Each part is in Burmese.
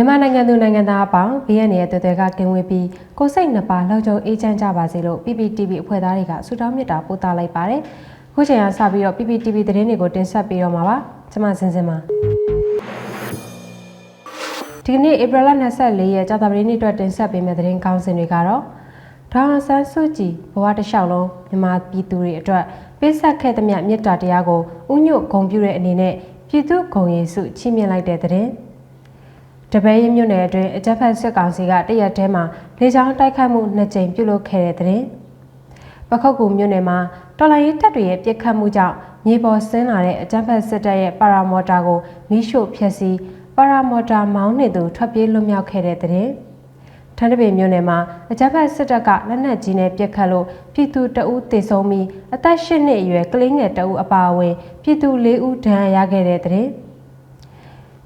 မြန်မာနိုင်ငံသူနိုင်ငံသားအပေါင်းဘေးရန်ရဲ့တွေ့တွေ့ကကင်းဝေးပြီးကိုယ်စိတ်နှစ်ပါးလောက်ကျုံအေးချမ်းကြပါစေလို့ PPTV အဖွဲ့သားတွေကဆုတောင်းမေတ္တာပို့သလိုက်ပါတယ်။ခုချိန်ကစပြီးတော့ PPTV သတင်းတွေကိုတင်ဆက်ပေးတော့မှာပါ။ကျွန်မစင်စင်ပါဒီကနေ့ဧပြီလ24ရက်ကြာသပတေးနေ့အတွက်တင်ဆက်ပေးမယ့်သတင်းကောင်းစင်တွေကတော့ဒေါအောင်ဆန်းစုကြည်ဘဝတစ်လျှောက်လုံးမြန်မာပြည်သူတွေအတွက်ပေးဆက်ခဲ့သမျှမြစ်တာတရားကိုဥညွတ်ဂုံပြုတဲ့အနေနဲ့ပြည်သူဂုံရည်စုချီးမြှင့်လိုက်တဲ့သတင်း တပည့်ရမြို့နယ်အတွင်းအကြက်ဖက်စစ်ကောင်စီကတရက်တည်းမှာလေကြောင်းတိုက်ခိုက်မှုနှစ်ကြိမ်ပြုလုပ်ခဲ့တဲ့တဲ့တင်ပခုတ်ကူမြို့နယ်မှာတော်လိုင်းရေးတပ်တွေရဲ့ပြစ်ခတ်မှုကြောင့်မြေပေါ်ဆင်းလာတဲ့အကြက်ဖက်စစ်တပ်ရဲ့ပါရာမော်တာကိုမိရှို့ဖျက်ဆီးပါရာမော်တာမောင်းနေသူထွက်ပြေးလွတ်မြောက်ခဲ့တဲ့တဲ့တင်ထန်းတပင်မြို့နယ်မှာအကြက်ဖက်စစ်တပ်ကလက်နက်ကြီးနဲ့ပစ်ခတ်လို့ပြည်သူတအူးတေဆုံးပြီးအသက်၈နှစ်အရွယ်ကလေးငယ်တအူးအပါအဝင်ပြည်သူ၄ဦးဒဏ်ရာရခဲ့တဲ့တဲ့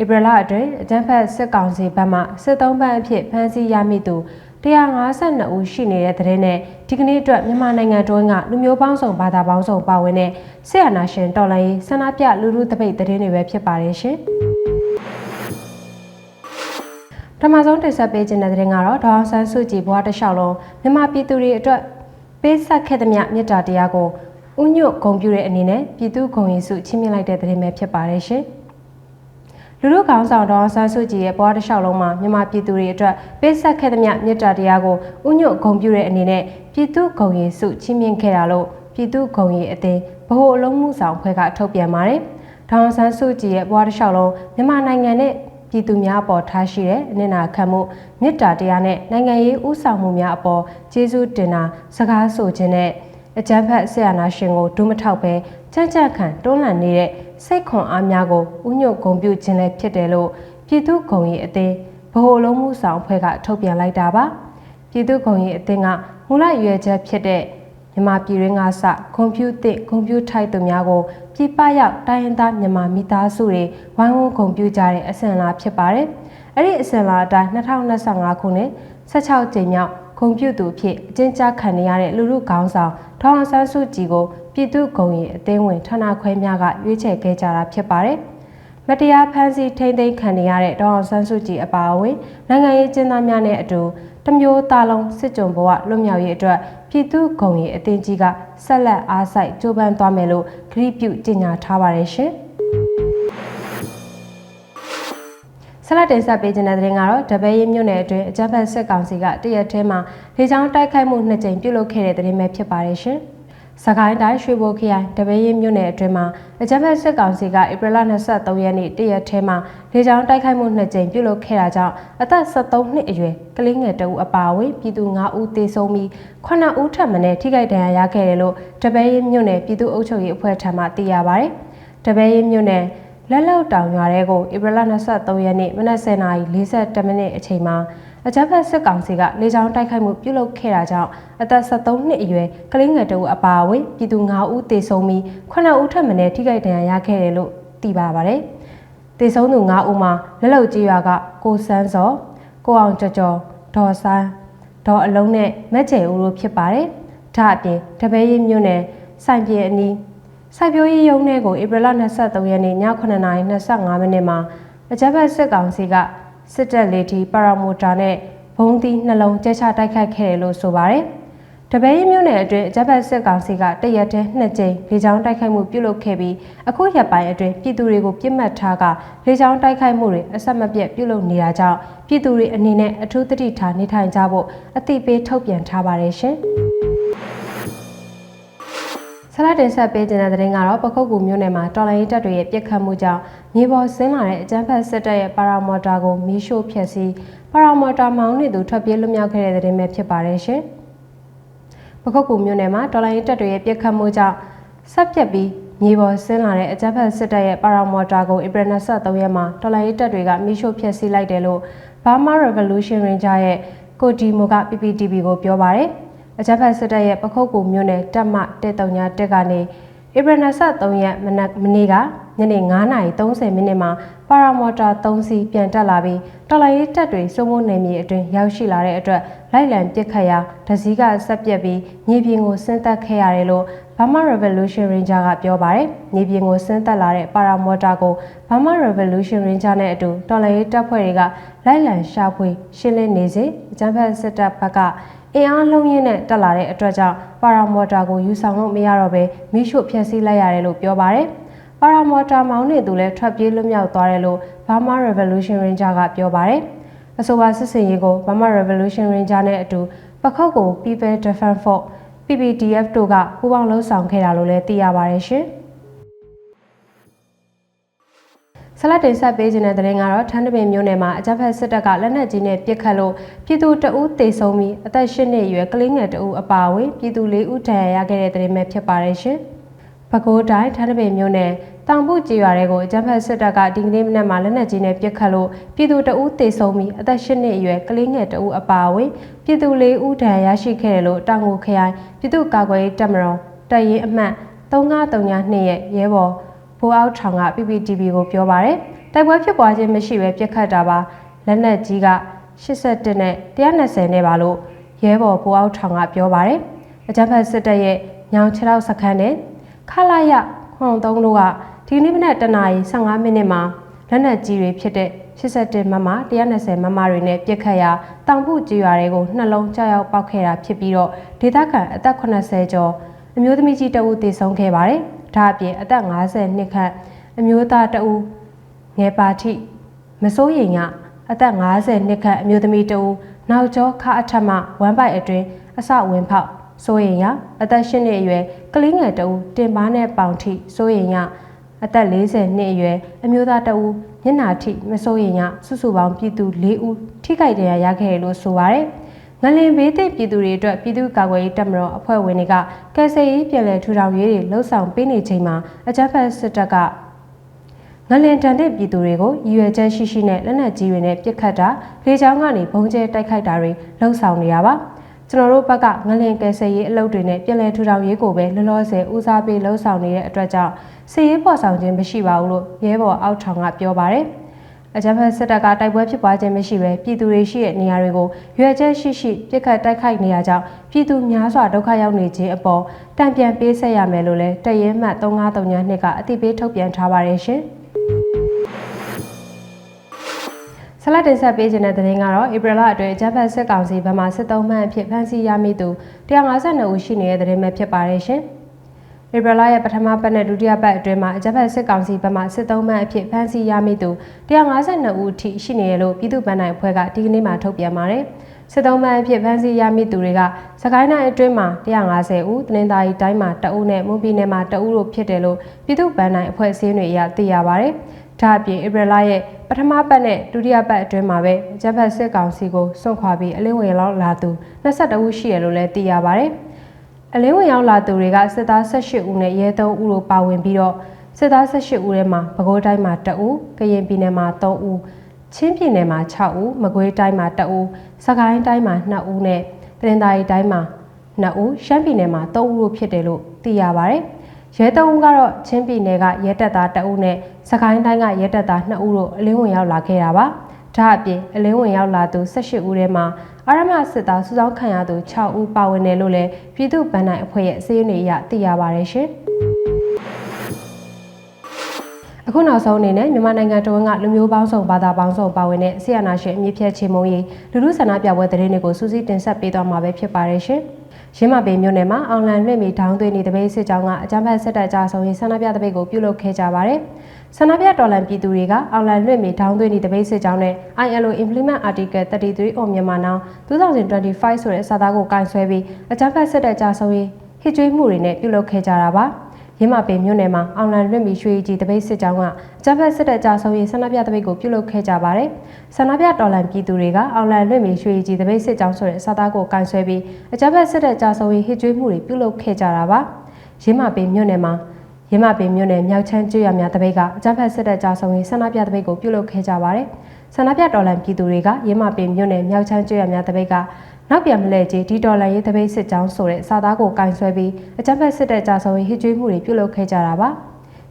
ဧပြီလအတွင်းအကြမ်းဖက်စစ်ကောင်စီဘက်မှစစ်သုံးပန်းအဖြစ်ဖမ်းဆီးရမိသူ152ဦးရှိနေတဲ့တဲ့နဲ့ဒီကနေ့အတွက်မြန်မာနိုင်ငံတွင်းကလူမျိုးပေါင်းစုံဘာသာပေါင်းစုံပါဝင်တဲ့ဆရာနာရှင်တော်လိုင်းဆန္ဒပြလူလူတပိတ်တဲ့တွေပဲဖြစ်ပါတယ်ရှင်။ပထမဆုံးတင်ဆက်ပေးခြင်းတဲ့တဲ့ကတော့ဒေါအောင်ဆန်းစုကြည်ဘဝတစ်လျှောက်လုံးမြန်မာပြည်သူတွေအတွက်ပေးဆက်ခဲ့သမျှမေတ္တာတရားကိုဥညွတ်ဂုဏ်ပြုတဲ့အနေနဲ့ပြည်သူဂုဏ်ရည်စုချီးမြှင့်လိုက်တဲ့တဲ့ပဲဖြစ်ပါတယ်ရှင်။ လူလူကောင်းဆောင်တော်ဆန်းစုကြည်ရဲ့ဘဝတစ်လျှောက်လုံးမှာမြန်မာပြည်သူတွေအတွက်ပေးဆက်ခဲ့သမျှမေတ္တာတရားကိုဥညွတ်ဂုဏ်ပြုတဲ့အနေနဲ့ပြည်သူဂုဏ်ရည်စုချီးမြှင့်ခဲ့တာလို့ပြည်သူဂုဏ်ရည်အသင်းဗဟိုအလုံးမှုဆောင်ဖွဲ့ကထုတ်ပြန်ပါတယ်။ဒေါအောင်ဆန်းစုကြည်ရဲ့ဘဝတစ်လျှောက်လုံးမြန်မာနိုင်ငံနဲ့ပြည်သူများအပေါ်ထားရှိတဲ့အနစ်နာခံမှုမေတ္တာတရားနဲ့နိုင်ငံရေးဥဆောင်မှုများအပေါ်ကျေးဇူးတင်တာစကားဆိုခြင်းနဲ့အကြမ်းဖက်ဆရာနာရှင်ကိုဒုမထောက်ပဲကြံ့ကြံ့ခံတွန်းလှန်နေတဲ့ စိတ်ခွန်အားများကိုဥညွတ်ဂုံပြုခြင်းလည်းဖြစ်တယ်လို့ပြည်သူ့ဂုံရီအသင်းဗဟိုလုံးမှုဆောင်အဖွဲ့ကထုတ်ပြန်လိုက်တာပါပြည်သူ့ဂုံရီအသင်းကမူလရွယ်ချက်ဖြစ်တဲ့မြန်မာပြည်ရင်းကစကွန်ပျူတာကွန်ပျူထိုက်သူများကိုပြည်ပရောက်တိုင်းရင်းသားမြန်မာမိသားစုတွေဝိုင်းဝန်းဂုံပြုကြတဲ့အစဉ်လာဖြစ်ပါတယ်။အဲ့ဒီအစဉ်လာအတိုင်း2025ခုနှစ်16ကြိမ်မြောက် ဂုံပြုသူအဖြစ်အကျဉ်းချခံနေရတဲ့လူလူခေါင်းဆောင်ဒေါအောင်ဆန်းစုကြည်ကိုပြည်သူ့ဂုံရီအသင်းဝင်ဌာနခွဲများကရွေးချယ်ခဲ့ကြတာဖြစ်ပါတယ်။မတရားဖမ်းဆီးထိန်းသိမ်းခံနေရတဲ့ဒေါအောင်ဆန်းစုကြည်အပါအဝင်နိုင်ငံရေးကျင်းသားများနဲ့အတူတမျိုးသားလုံးစစ်ကြုံဘဝလွတ်မြောက်ရေးအတွက်ပြည်သူ့ဂုံရီအသင်းကြီးကဆက်လက်အားစိုက်ကြိုးပမ်းသွားမယ်လို့ဂရုပြုကြေညာထားပါတယ်ရှင်။ ဆက်လက်တင်ဆက်ပေးခြင်းတဲ့တဲ့ရင်ကတော့တပည့်ရမြို့နယ်အတွင်းအကြမ်းဖက်စစ်ကောင်စီကတရက်ထဲမှာလေကြောင်းတိုက်ခိုက်မှုနှစ်ကြိမ်ပြုလုပ်ခဲ့တဲ့တဲ့ရင်ပဲဖြစ်ပါတယ်ရှင်။စကိုင်းတိုင်းရွှေဘိုခရိုင်တပည့်ရမြို့နယ်အတွင်းမှာအကြမ်းဖက်စစ်ကောင်စီကဧပြီလ23ရက်နေ့တရက်ထဲမှာလေကြောင်းတိုက်ခိုက်မှုနှစ်ကြိမ်ပြုလုပ်ခဲ့တာကြောင့်အသက်73နှစ်အရွယ်ကလေးငယ်တဦးအပါအဝင်ပြည်သူ9ဦးသေဆုံးပြီး9ဦးထပ်မံထိခိုက်ဒဏ်ရာရခဲ့တယ်လို့တပည့်ရမြို့နယ်ပြည်သူ့အုပ်ချုပ်ရေးအဖွဲ့ထံမှသိရပါတယ်။တပည့်ရမြို့နယ် လက်လောက်တောင်ရွာတဲကိုဧပြီလ23ရက်နေ့မနက်10:42မိနစ်အချိန်မှာအကြမ်းဖက်စစ်ကောင်စီကလေကြောင်းတိုက်ခိုက်မှုပြုလုပ်ခဲ့တာကြောင့်အသက်73နှစ်အရွယ်ကလေးငယ်တဦးအပါအဝင်ပြည်သူ9ဦးသေဆုံးပြီး9ဦးထပ်မံထိခိုက်ဒဏ်ရာရခဲ့တယ်လို့သိပါပါတယ်။သေဆုံးသူ9ဦးမှာလက်လောက်ကြီးရွာကကိုစန်းစောကိုအောင်ကျော်ကျော်ဒေါ်ဆန်းဒေါ်အလုံးနဲ့မက်ကျဲဦးတို့ဖြစ်ပါတယ်။ဒါအပြင်တပည့်ရမြို့နယ်စိုင်ပြေအနီး စိုက်ပျိုးရေးရုံးထဲကိုဧပြီလ23ရက်နေ့ည9:25မိနစ်မှာအကြမ်းဖက်စစ်ကောင်စီကစစ်တပ်လေထီပါရာမိုတာနဲ့ဘုံသီးနှလုံးကျဲချတိုက်ခိုက်ခဲ့တယ်လို့ဆိုပါတယ်။တပည့်ရမြို့နယ်အတွင်းအကြမ်းဖက်စစ်ကောင်စီကတရက်တည်းနှစ်ကြိမ်လေကြောင်းတိုက်ခိုက်မှုပြုလုပ်ခဲ့ပြီးအခုရက်ပိုင်းအတွင်းပြည်သူတွေကိုပြစ်မှတ်ထားကလေကြောင်းတိုက်ခိုက်မှုတွေအဆက်မပြတ်ပြုလုပ်နေတာကြောင့်ပြည်သူတွေအနေနဲ့အထူးသတိထားနေထိုင်ကြဖို့အသိပေးထုတ်ပြန်ထားပါတယ်ရှင်။ ဆလာတင်ဆက်ပေးခြင်းတဲ့တဲ့ရင်ကတော့ပခုတ်ကူမြို့နယ်မှာတော်လိုင်းတပ်တွေရဲ့ပြစ်ခတ်မှုကြောင့်မြေပေါ်ဆင်းလာတဲ့အကြမ်းဖက်စစ်တပ်ရဲ့ပါရာမော်တာကိုမီးရှို့ဖျက်ဆီးပါရာမော်တာမောင်းနေသူထွက်ပြေးလွတ်မြောက်ခဲ့တဲ့တဲ့ရင်ပဲဖြစ်ပါတယ်ရှင်။ပခုတ်ကူမြို့နယ်မှာတော်လိုင်းတပ်တွေရဲ့ပြစ်ခတ်မှုကြောင့်ဆက်ပြက်ပြီးမြေပေါ်ဆင်းလာတဲ့အကြမ်းဖက်စစ်တပ်ရဲ့ပါရာမော်တာကိုဧပြီ23ရက်မှာတော်လိုင်းတပ်တွေကမီးရှို့ဖျက်ဆီးလိုက်တယ်လို့ Burma Revolution Ranger ရဲ့ကိုတီမိုက PPTV ကိုပြောပါတယ်။ အကြမ်းဖက်စစ်တပ်ရဲ့ပခုတ်ကူမြို့နယ်တပ်မတဲတုံညာတက်ကနေဧပြီ23ရက်မနက်မနေ့ကညနေ9:30မိနစ်မှာပါရာမော်တာ3စီးပြန်တက်လာပြီးတော်လိုင်းရေးတပ်တွေစိုးမိုးနေမြေအတွင်းရောက်ရှိလာတဲ့အတွက်လိုက်လံပစ်ခတ်ရာဒစီကဆက်ပြက်ပြီးမြေပြင်ကိုဆင်းသက်ခဲ့ရတယ်လို့ဗ Burma Revolution Ranger ကပြောပါတယ်။နေပြင်ကိုဆင်းသက်လာတဲ့ Paramotor ကို Burma Revolution Ranger နဲ့အတူတော်လှန်ရေးတပ်ဖွဲ့တွေကလိုက်လံရှာဖွေရှင်းလင်းနေစဉ်အကြမ်းဖက်စစ်တပ်ဘက်က အင်အားလုံးရင်းနဲ့တက်လာတဲ့အတွက်ကြောင့် Paramotor ကိုယူဆောင်လို့မရတော့ဘဲမိရှို့ဖျက်ဆီးလိုက်ရတယ်လို့ပြောပါတယ်။ Paramotor မောင်းနေသူလည်းထွက်ပြေးလွတ်မြောက်သွားတယ်လို့ Burma Revolution Ranger ကပြောပါတယ်။အဆိုပါစစ်စင်ရေးကို Burma Revolution Ranger နဲ့အတူပခုတ်ကို People Defense Force PPDF တို့ကပူးပေါင်းလှုပ်ဆောင်ခဲ့တာလို့လည်းသိရပါတယ်ရှင်။ ဆလတ်တင်ဆက်ပေးခြင်းတဲ့တဲ့ရင်ကတော့ထန်းတပင်မြို့နယ်မှာအကြမ်းဖက်စစ်တပ်ကလက်နက်ကြီးနဲ့ပစ်ခတ်လို့ပြည်သူတအူးတေဆုံးပြီးအသက်၈နှစ်အရွယ်ကလေးငယ်တအူးအပါအဝင်ပြည်သူ၄ဦးဒဏ်ရာရခဲ့တဲ့တဲ့ရင်ပဲဖြစ်ပါတယ်ရှင်။ပဲခူးတိုင်းထန်းတပင်မြို့နယ်တောင်ပုကြေးရွာတွေကိုအကြမ်းဖက်စစ်တပ်ကဒီကနေ့မနက်မှာလက်နက်ကြီးနဲ့ပစ်ခတ်လို့ပြည်သူတအူးတေဆုံးပြီးအသက်၈နှစ်အရွယ်ကလေးငယ်တအူးအပါအဝင်ပြည်သူ၄ဦးဒဏ်ရာရရှိခဲ့တယ်လို့တောင်ငူခရိုင်ပြည်သူ့ကာကွယ်ရေးတပ်မတော်တပ်ရင်းအမှတ်3932ရဲ့ရဲဘော် ဘိုးအောက်ထောင်က PPTV ကိုပြောပါရယ်တိုက်ပွဲဖြစ်ပွားခြင်းမရှိဘဲပြစ်ခတ်တာပါလက်နက်ကြီးက81နဲ့120နဲ့ပါလို့ရဲဘော်ဘိုးအောက်ထောင်ကပြောပါရယ်အကြမ်းဖက်စစ်တပ်ရဲ့ညောင်ခြေထောက်စခန်းနဲ့ခလာရခွန်သုံးတို့ကဒီနေ့မနက်တနာရီ15မိနစ်မှာလက်နက်ကြီးတွေဖြစ်တဲ့81မမ120မမတွေနဲ့ပြစ်ခတ်ရာတောင်ပုကြေးရွာတွေကိုနှလုံးကြောက်ရောက်ပောက်ခဲ့တာဖြစ်ပြီးတော့ဒေသခံအသက်80ကျော်အမျိုးသမီးကြီးတဦးသေဆုံးခဲ့ပါတယ်။ ဒါအပြင်အသက်50နှစ်ခန့်အမျိုးသားတဦးငယ်ပါထိမစိုးရိမ်ကအသက်50နှစ်ခန့်အမျိုးသမီးတဦးနောက်ကျောခအထက်မှဝမ်းပိုက်အတွင်းအစဝင်ဖောက်စိုးရိမ်ရအသက်၈နှစ်အရွယ်ကလေးငယ်တဦးတင်ပါနဲ့ပေါင်ထိစိုးရိမ်ရအသက်40နှစ်အရွယ်အမျိုးသားတဦးမျက်နာထိမစိုးရိမ်ရစုစုပေါင်းပြည်သူ၄ဦးထိခိုက်ဒဏ်ရာရခဲ့တယ်လို့ဆိုပါရယ် ငလင်ဘေးသင့်ပြည်သူတွေအတွက်ပြည်သူ့ကာကွယ်ရေးတပ်မတော်အဖွဲ့ဝင်တွေကကယ်ဆယ်ရေးပြည်လည်ထူထောင်ရေးတွေလှုပ်ဆောင်ပေးနေချိန်မှာအကြမ်းဖက်စစ်တပ်ကငလင်တန်တဲ့ပြည်သူတွေကိုရည်ရွယ်ချက်ရှိရှိနဲ့လက်နက်ကြီးတွေနဲ့ပစ်ခတ်တာလေကြောင်းကနေဘုံကျဲတိုက်ခိုက်တာတွေလှုပ်ဆောင်နေရပါကျွန်တော်တို့ဘက်ကငလင်ကယ်ဆယ်ရေးအလုပ်တွေနဲ့ပြည်လည်ထူထောင်ရေးကိုပဲလောလောဆယ်ဦးစားပေးလှုပ်ဆောင်နေတဲ့အတွက်ကြောင့်စီရေးပေါ်ဆောင်ခြင်းမရှိပါဘူးလို့ရဲဘော်အောက်ထောင်ကပြောပါတယ် အကြမ်းဖက်စစ်တပ်ကတိုက်ပွဲဖြစ်ပွားခြင်းမရှိဘဲပြည်သူတွေရှိတဲ့နေရာတွေကိုရွေချက်ရှိရှိပြစ်ခတ်တိုက်ခိုက်နေရကြောင်းပြည်သူများစွာဒုက္ခရောက်နေခြင်းအပေါ်တံပြန်ပေးဆက်ရမယ်လို့လည်းတရဲမှတ်3939နှစ်ကအသိပေးထုတ်ပြန်ထားပါတယ်ရှင်။ဆလတ်တင်ဆက်ပေးခြင်းတဲ့သတင်းကတော့ဧပြီလအတွင်းဂျပန်စစ်ကောင်စီဘက်မှစစ်သုံးမှန်အဖြစ်ဖမ်းဆီးရမိသူ152ဦးရှိနေတဲ့သတင်းပဲဖြစ်ပါတယ်ရှင်။ ဧပြီလရဲ့ပထမပတ်နဲ့ဒုတိယပတ်အတွင်းမှာဂျပန်စစ်ကောင်စီဘက်မှစစ်သုံးမှန်အဖြစ်ဖမ်းဆီးရမိသူ152ဦးထိရှိနေတယ်လို့ပြည်သူ့ဗန်နိုင်အဖွဲ့ကဒီကနေ့မှထုတ်ပြန်ပါတယ်။စစ်သုံးမှန်အဖြစ်ဖမ်းဆီးရမိသူတွေကစကိုင်းတိုင်းအတွင်းမှာ150ဦး၊တနင်္သာရီတိုင်းမှာ2ဦးနဲ့မွန်ပြည်နယ်မှာ2ဦးတို့ဖြစ်တယ်လို့ပြည်သူ့ဗန်နိုင်အဖွဲ့အစည်းတွေအရသိရပါတယ်။ဒါအပြင်ဧပြီလရဲ့ပထမပတ်နဲ့ဒုတိယပတ်အတွင်းမှာပဲဂျပန်စစ်ကောင်စီကိုစွန့်ခွာပြီးအလင်းဝင်ရောက်လာသူ22ဦးရှိရလို့လည်းသိရပါတယ်။ အလင်းဝင်ရောက်လာသူတွေကစစ်သား18ဦးနဲ့ရဲ3ဦးတို့ပါဝင်ပြီးတော့စစ်သား18ဦးထဲမှာပဲခူးတိုင်းမှာ2ဦး၊ကရင်ပြည်နယ်မှာ3ဦး၊ချင်းပြည်နယ်မှာ6ဦး၊မကွေးတိုင်းမှာ2ဦး၊စကိုင်းတိုင်းမှာ2ဦးနဲ့တရင်သာရီတိုင်းမှာ2ဦး၊ရှမ်းပြည်နယ်မှာ3ဦးတို့ဖြစ်တယ်လို့သိရပါတယ်။ရဲတအုပ်ကတော့ချင်းပြည်နယ်ကရဲတပ်သားတအုပ်နဲ့စကိုင်းတိုင်းကရဲတပ်သား2ဦးတို့အလင်းဝင်ရောက်လာခဲ့တာပါ။ဒါအပြင်အလင်းဝင်ရောက်လာသူ18ဦးထဲမှာ အာရမစစ်သားစုဆောင်းခံရသူ6ဦးပါဝင်တယ်လို့လည်းပြည်သူ့ဗန်နိုင်အဖွဲ့ရဲ့အစည်းအဝေးအရသိရပါတယ်ရှင်။ အခုနောက်ဆုံးအနေနဲ့မြန်မာနိုင်ငံတဝန်းကလူမျိုးပေါင်းစုံဘာသာပေါင်းစုံပါဝင်တဲ့ဆီယနာရှင်အမြင့်ဖြတ်ချေမုံရေးလူလူဆန္ဒပြပွဲသတင်းတွေကိုစူးစီးတင်ဆက်ပေးသွားမှာပဲဖြစ်ပါတယ်ရှင်။ရင်းမပေမြို့နယ်မှာအောင်လန်လွှင့်မီဒေါင်းသွင်းနေတပိတ်စစ်ကြောင်းကအကြမ်းဖက်စစ်တပ်ကြဆုံရေးဆန္ဒပြတပိတ်ကိုပြုလုပ်ခဲ့ကြပါတယ်။ဆန္ဒပြတော်လှန်ပြည်သူတွေကအောင်လန်လွှင့်မီဒေါင်းသွင်းနေတပိတ်စစ်ကြောင်းနဲ့ ILO Implement Article 33 on Myanmar Now 2025ဆိုတဲ့စာသားကိုကင်ဆယ်ပြီးအကြမ်းဖက်စစ်တပ်ကြဆုံရေးဟစ်ကြွေးမှုတွေနဲ့ပြုလုပ်ခဲ့ကြတာပါ။ ရင်းမပင်မြို့နယ်မှာအောင်လန်လွတ်မီရွှေကြီးတပိတ်စစ်ကြောင်းကအကြမ်းဖက်စစ်တပ်ကြဆုံးရေးဆန္ဒပြတပိတ်ကိုပြုလုပ်ခဲ့ကြပါတယ်။ဆန္ဒပြတော်လှန်ပြည်သူတွေကအောင်လန်လွတ်မီရွှေကြီးတပိတ်စစ်ကြောင်းဆိုတဲ့စာသားကိုကန်ဆွဲပြီးအကြမ်းဖက်စစ်တပ်ကြဆုံးရေးဟစ်ကြွေးမှုတွေပြုလုပ်ခဲ့ကြတာပါ။ရင်းမပင်မြို့နယ်မှာရမပင်မြို့နယ်မြောက်ချမ်းကျွရများတပိတ်ကအကြမ်းဖက်စစ်တပ်ကြာဆုံးရေးဆန္ဒပြတပိတ်ကိုပြုလုပ်ခဲ့ကြပါတယ်။ဆန္ဒပြတော်လှန်ပြည်သူတွေကရမပင်မြို့နယ်မြောက်ချမ်းကျွရများတပိတ်က နောက်ပြန်မလဲကြီးဒီဒေါ်လာရေးတပိတ်စစ်ကြောင်းဆိုတဲ့စာသားကိုကင်ဆွဲပြီးအကြမ်းဖက်စစ်တပ်ကြာဆုံးရေးဟစ်ကြွေးမှုတွေပြုလုပ်ခဲ့ကြတာပါ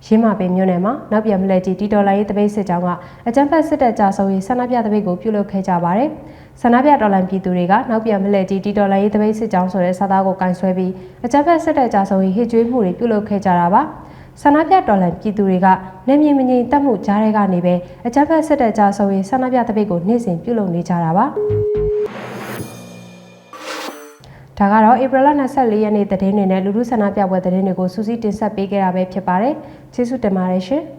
ရင်းမာပင်မြို့နယ်မှာနောက်ပြန်မလဲကြီးတီတော်လိုင်းရေးတပိတ်စစ်ကြောင်းကအကြမ်းဖက်စစ်တပ်ကြဆုံရေးဆန္ဒပြတပိတ်ကိုပြုလုပ်ခဲ့ကြပါတယ်။ဆန္ဒပြတော်လှန်ပြည်သူတွေကနောက်ပြန်မလဲကြီးတီတော်လိုင်းရေးတပိတ်စစ်ကြောင်းဆိုတဲ့စာသားကိုကင်ဆွဲပြီးအကြမ်းဖက်စစ်တပ်ကြဆုံရေးဟစ်ကြွေးမှုတွေပြုလုပ်ခဲ့ကြတာပါ။ဆန္ဒပြတော်လှန်ပြည်သူတွေကနေမြေမငြိမ်တက်မှုကြားတွေကနေပဲအကြမ်းဖက်စစ်တပ်ကြဆုံရေးဆန္ဒပြတပိတ်ကိုနေ့စဉ်ပြုလုပ်နေကြတာပါ။ ဒါကတော့ဧပြီလ24ရက်နေ့သတင်းတွေနဲ့လူလူဆန္ဒပြပွဲသတင်းတွေကိုစူးစီးတင်ဆက်ပေးခဲ့တာပဲဖြစ်ပါတယ်။ကျေးဇူးတင်ပါတယ်ရှင်။